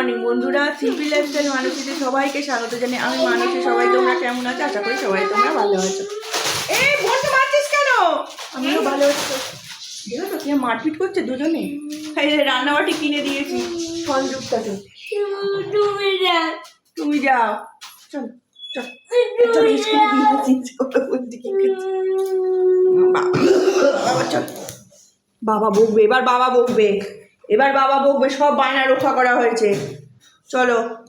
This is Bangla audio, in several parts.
মর্নিং বন্ধুরা সিম্পল লাইফস্টাইল মানুষের সবাইকে স্বাগত জানাই আমি মানুষের সবাই তোমরা কেমন আছো? আশা করি সবাই তোমরা ভালো আছো। এই বসে মারছিস কেন? আমিও ভালো আছি। দেখো তো, কে মারপিট করছে দুজনে? রান্নাবাটি কিনে দিয়েছি। ফলযুক্ত তো তুমি যাও। চল যাও চল চল। বাবা বকবে, এবার বাবা বকবে। এবার বাবা বকবে সব বায়না রক্ষা করা হয়েছে। চলো।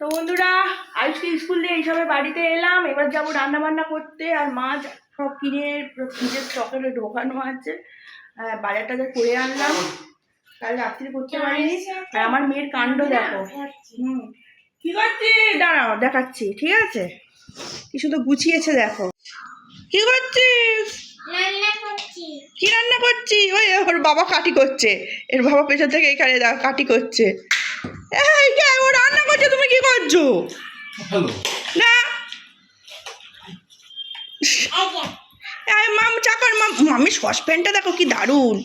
তো বন্ধুরা আজকে স্কুল দিয়ে এইসবে বাড়িতে এলাম। এবার যাব রান্না বান্না করতে আর মাছ সব কিনে ফ্রিজের স্টকে ঢোকানো আছে। আহ, বাজার টাজার করে আনলাম। কাল রাত্রি করতে পারিনি। আর আমার মেয়ের কাণ্ড দেখো। হুম। কি করছিস? দাঁড়াও দেখাচ্ছি ঠিক আছে? কি শুধু গুছিয়েছে দেখো। কি করছিস রান্না করছি কি রান্না করছি ওই ওর বাবা কাটি করছে। এর বাবা পেছন থেকে এখানে কাটি করছে। এই কে ও রান্না করছে তুমি কি করছ? না। মাম চাকর মাম মামি সসপ্যানটা দেখো কি দারুণ।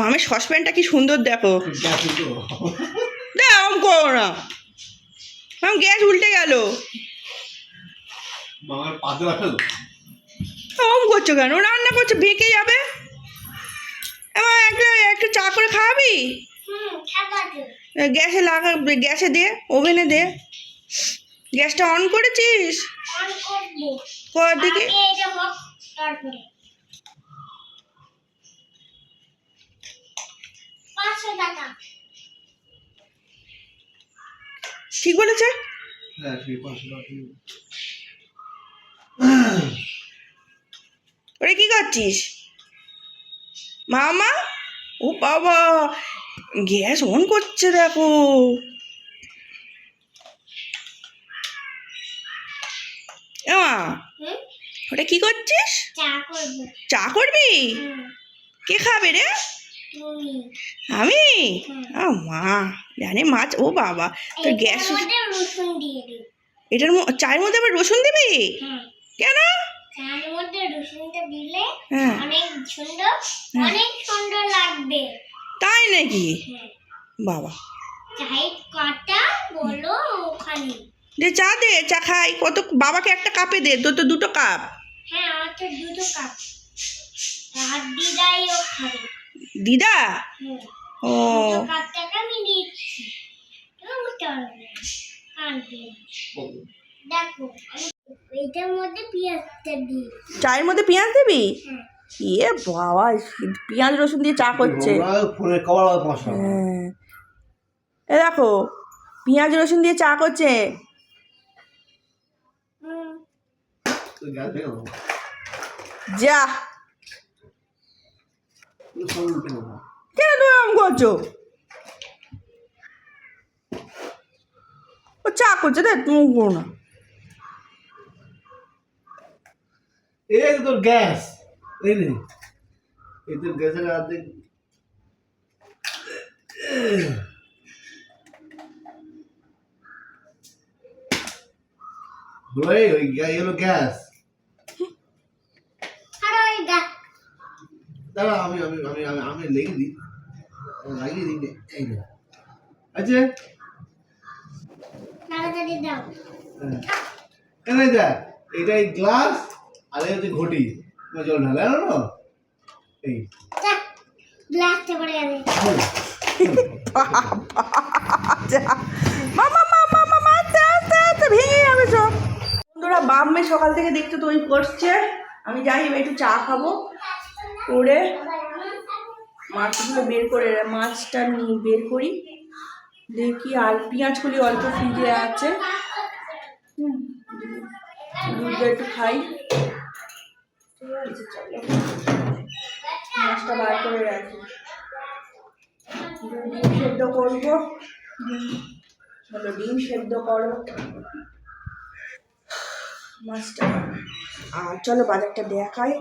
মামের সসপ্যানটা কি সুন্দর দেখো। তো। করো না। মাম গ্যাস উল্টে গেল। ওম করছ কেন? রান্না করছে বেঁকে যাবে? একটা একটু চা করে খাওয়াবি। গ্যাসে লাগা গ্যাসে দে ওভেনে দে। গ্যাসটা অন করেছিস? অন কর দিকে। ঠিক বলেছে? হ্যাঁ ঠিক ঠিক। ওরে কি করছিস? মামা? ও বাবা গ্যাস অন করছে দেখো। এমা ওটা কি করছিস? চা করবি। কে খাবে রে? আমি। মা জানে মাছ ও বাবা তো গ্যাস। এটার চায়ের মধ্যে আবার রসুন দিবি? কেন? চার মধ্যে রসুনটা দিলে হ্যাঁ। অনেক সুন্দর অনেক সুন্দর লাগবে। তাই নাকি? হ্যাঁ। বাবা। চাই কাটা বলো ওখানে। যে চা দে চা খাই। কত বাবাকে একটা কাপে দে তো তো দুটো কাপ। হ্যাঁ আমার তো দুটো কাপ। ও দিদা? ও। দুটো টাকা আমি দিচ্ছি দেখো এটার মধ্যে পেঁয়াজটা দিই। চায়ের মধ্যে পেঁয়াজ দিবি? হ্যাঁ ইয়ে বাবা পেঁয়াজ রসুন দিয়ে চা করছে। হ্যাঁ। এ দেখো পেঁয়াজ রসুন দিয়ে চা করছে। যা। কেন তুমি এরকম করছ? ও চা করছে দেখ তুমি করো না। এই তোর গ্যাস এই নে। এই তোর গ্যাসের অর্ধেক ওই ওই এগুলো গ্যাস। দাঁড়া আমি আমি আমি আমি আমি লেগে দিই। লাগিয়ে দিই। এই নে। আছে? তাড়াতাড়ি দাও। এনে দেখ এটা এই গ্লাস আর হচ্ছে ঘটি। জল ঢালে না? এই। দেখ গ্লাসটা পড়ে গেছে। মামা মামা মামা আস্তে আস্তে আস্তে ভেঙে যাবে সব। বন্ধুরা বাপ সকাল থেকে দেখতে তো ওই করছে। আমি যাই এবার একটু চা খাব। করে মাছগুলো বের করে মাছটা নিয়ে বের করি। দেখি আর পেঁয়াজ কলি অল্প ফ্রিজে আছে। হুম, দুধটা একটু খাই। চলো। মাছটা বার করে রাখি। ডিম সেদ্ধ করব। বলো ডিম সেদ্ধ করো। মাছটা আর চলো বাজারটা দেখাই।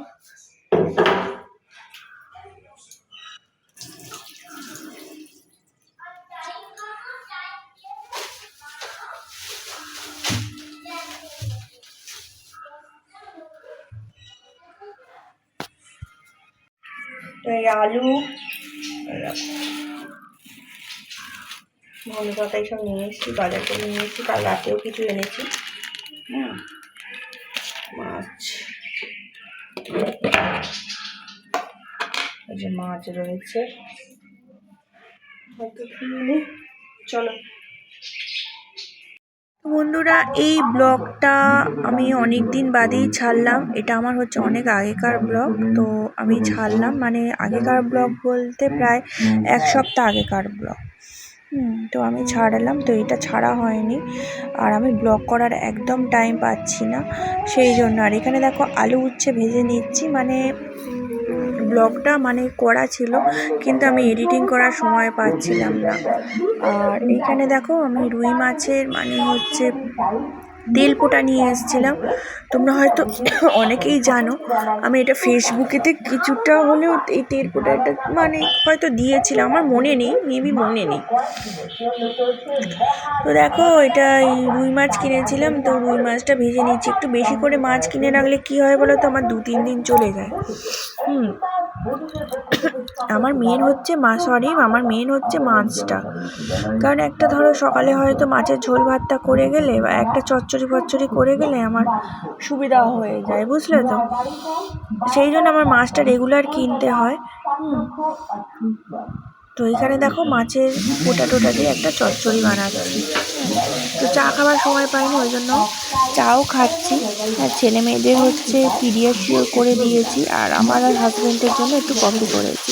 আলু এই দেখো। ধনে পাতা এইসব নিয়ে এসেছি বাজার করে নিয়ে এসেছি কাল রাতেও কিছু এনেছি। হ্যাঁ মাছ। এই যে মাছ রয়েছে। চলো। বন্ধুরা, এই ব্লগটা আমি অনেক দিন বাদেই ছাড়লাম। এটা আমার হচ্ছে অনেক আগেকার ব্লগ। তো আমি ছাড়লাম মানে আগেকার ব্লগ বলতে প্রায় এক সপ্তাহ আগেকার ব্লগ। তো আমি ছাড়লাম, তো এটা ছাড়া হয়নি। আর আমি ব্লগ করার একদম টাইম পাচ্ছি না, সেই জন্য। আর এখানে দেখো আলু উচ্ছে ভেজে নিচ্ছি মানে ব্লগটা মানে করা ছিল, কিন্তু আমি এডিটিং করার সময় পাচ্ছিলাম না। আর এখানে দেখো আমি রুই মাছের মানে হচ্ছে তেল পোটা নিয়ে এসেছিলাম। তোমরা হয়তো অনেকেই জানো, আমি এটা ফেসবুকেতে কিছুটা হলেও এই তেল পোটাটা মানে হয়তো দিয়েছিলাম, আমার মনে নেই মেবি মনে নেই। তো দেখো এটা এই রুই মাছ কিনেছিলাম, তো রুই মাছটা ভেজে নিচ্ছি। একটু বেশি করে মাছ কিনে রাখলে কী হয় বলো তো? আমার দু তিন দিন চলে যায়। হুম। আমার মেন হচ্ছে মা সরি আমার মেন হচ্ছে মাছটা। কারণ একটা ধরো সকালে হয়তো মাছের ঝোল ভাতটা করে গেলে বা একটা চচ্চড়ি ফচ্চড়ি করে গেলে আমার সুবিধা হয়ে যায়, বুঝলে তো? সেই জন্য আমার মাছটা রেগুলার কিনতে হয়। তো এখানে দেখো মাছের গোটা টোটা দিয়ে একটা চচ্চড়ি বানাচ্ছি। তো চা খাবার সময় পাইনি, ওই জন্য চাও খাচ্ছি। আর ছেলে মেয়েদের হচ্ছে পিডিয়াশিও করে দিয়েছি, আর আমার আর হাজব্যান্ডের জন্য একটু কফি করেছি।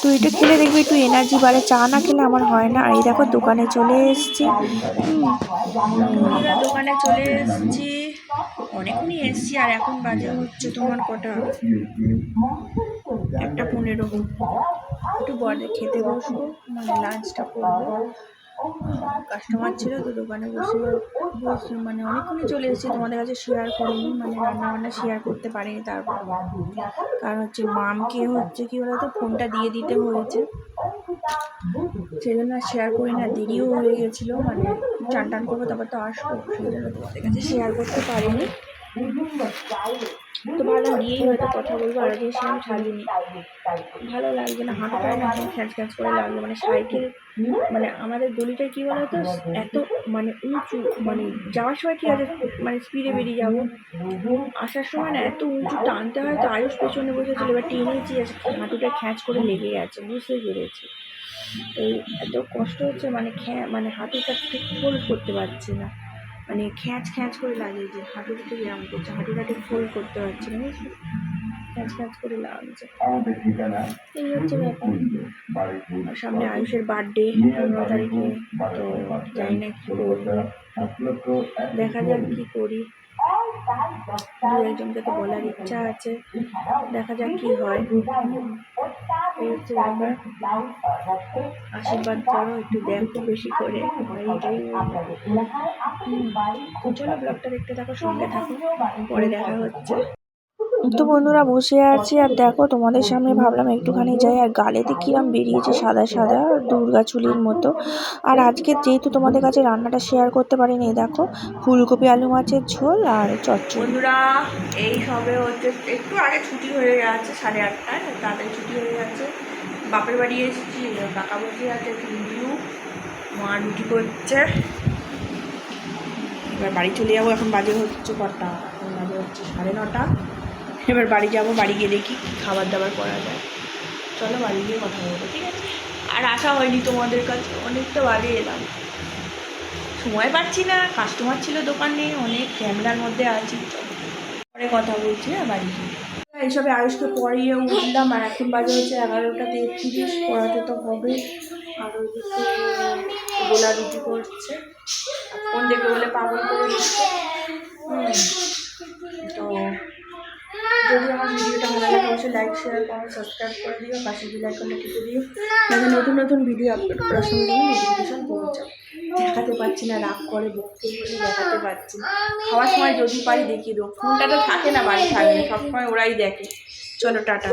তো এটা খেলে দেখবি একটু এনার্জি বাড়ে। চা না খেলে আমার হয় না। আর এই দেখো দোকানে চলে এসেছি। দোকানে চলে এসেছি। অনেকক্ষণই এসেছি আর এখন বাজে হচ্ছে তোমার কটা? একটা পনেরো একটু পরে খেতে বসবো মানে লাঞ্চটা করব। কাস্টমার ছিল তো দোকানে বসে বসে মানে অনেকক্ষণই চলে এসেছি। তোমাদের কাছে শেয়ার করিনি মানে রান্না বান্না শেয়ার করতে পারিনি তারপর। কারণ হচ্ছে মামকে হচ্ছে কি বলতো ফোনটা দিয়ে দিতে হয়েছে। সেই জন্য শেয়ার করি না, দেরিও হয়ে গেছিল মানে চান টান করব, তারপর তো আসব সেই জন্য তোমাদের কাছে শেয়ার করতে পারিনি। তো ভালো নিয়েই হয়তো কথা বলব, আর যে আমি ছাড়িনি। ভালো লাগবে না হাঁটাটাই না খ্যাঁচ খ্যাঁচ করে লাগবে মানে সাইকেল মানে আমাদের গলিটা কী বলো বলতো, এত মানে উঁচু মানে যাওয়ার সময় ঠিক আছে মানে স্পিডে বেরিয়ে যাব? আসার সময় না এত উঁচু টানতে হয়, তো আয়ুষ পেছনে বসেছিল, এবার টেনেছি হাঁটুটা খ্যাঁচ করে লেগে গেছে বুঝতে পেরেছি। এই এত কষ্ট হচ্ছে মানে খ্যা মানে হাঁটুটা ঠিক ফোল্ড করতে পারছি না। মানে খ্যাঁচ খ্যাঁচ করে লাগে যে হাঁটুটা ঠিক এরকম করছে হাঁটুটা ঠিক ফোল্ড করতে পারছি না খ্যাঁচ খ্যাঁচ করে লাগছে। এই হচ্ছে ব্যাপার। সামনে আয়ুষের বার্থডে পনেরো তারিখে, তো জানি না কী করব। দেখা যাক কী করি। দু একজনকে তো বলার ইচ্ছা আছে। দেখা যাক কী হয়। এই ব্যাপার আশীর্বাদ করো একটু দেখো বেশি করে। এইটাই। তো চলো ব্লগটা দেখতে থাকো সঙ্গে থাকো। পরে দেখা হচ্ছে। তো বন্ধুরা বসে আছি, আর দেখো তোমাদের সামনে ভাবলাম একটুখানি যাই, আর গালেতে কিরম বেরিয়েছে সাদা সাদা দুর্গা চুলির মতো। আর আজকে যেহেতু তোমাদের কাছে রান্নাটা শেয়ার করতে পারিনি দেখো ফুলকপি আলু মাছের ঝোল আর চচ্চড়ি। বন্ধুরা, এই সবে হচ্ছে, একটু আগে ছুটি হয়ে গেছে সাড়ে আটটায়, তাড়াতাড়ি ছুটি হয়ে গেছে বাপের বাড়ি এসেছি কাকা বসে আছে কিন্তু মা রুটি করছে। এবার বাড়ি চলে যাব, এখন বাজে হচ্ছে কটা? এখন বাজে হচ্ছে সাড়ে নটা। এবার বাড়ি যাব, বাড়ি গিয়ে দেখি খাবার দাবার করা যায়। চলো বাড়ি গিয়ে কথা বলব, ঠিক আছে? আর আসা হয়নি তোমাদের কাছে, অনেকটা বাড়ি এলাম। সময় পাচ্ছি না কাস্টমার ছিল দোকানে, অনেক ক্যামেরার মধ্যে আছি পরে কথা বলছি হ্যাঁ বাড়ি গিয়ে। এইসবে আয়ুষকে পড়িয়ে উঠলাম আর এখন বাজে হচ্ছে এগারোটা তেত্রিশ পড়াতে তো হবে। আর ওইদিকে গোলা রুটি করছে। ফোন দেখবে বলে পাগল করে দিচ্ছে। তো যদি আমার ভিডিওটা ভালো লাগে, অবশ্যই লাইক শেয়ার কমেন্ট সাবস্ক্রাইব করে দিও। পাশে বেল আইকনটা টিপে দিও। যাতে নতুন নতুন ভিডিও আপলোড করার সঙ্গে সঙ্গে নোটিফিকেশন পৌঁছায় দেখাতে পারছি না, রাগ করে বকতে বলে দেখাতে পারছি না। খাওয়ার সময় যদি পারি দেখিয়ে দেবো ফোনটা তো থাকে না, বাড়ি থাকলে। সবসময় ওরাই দেখে। চলো, টাটা।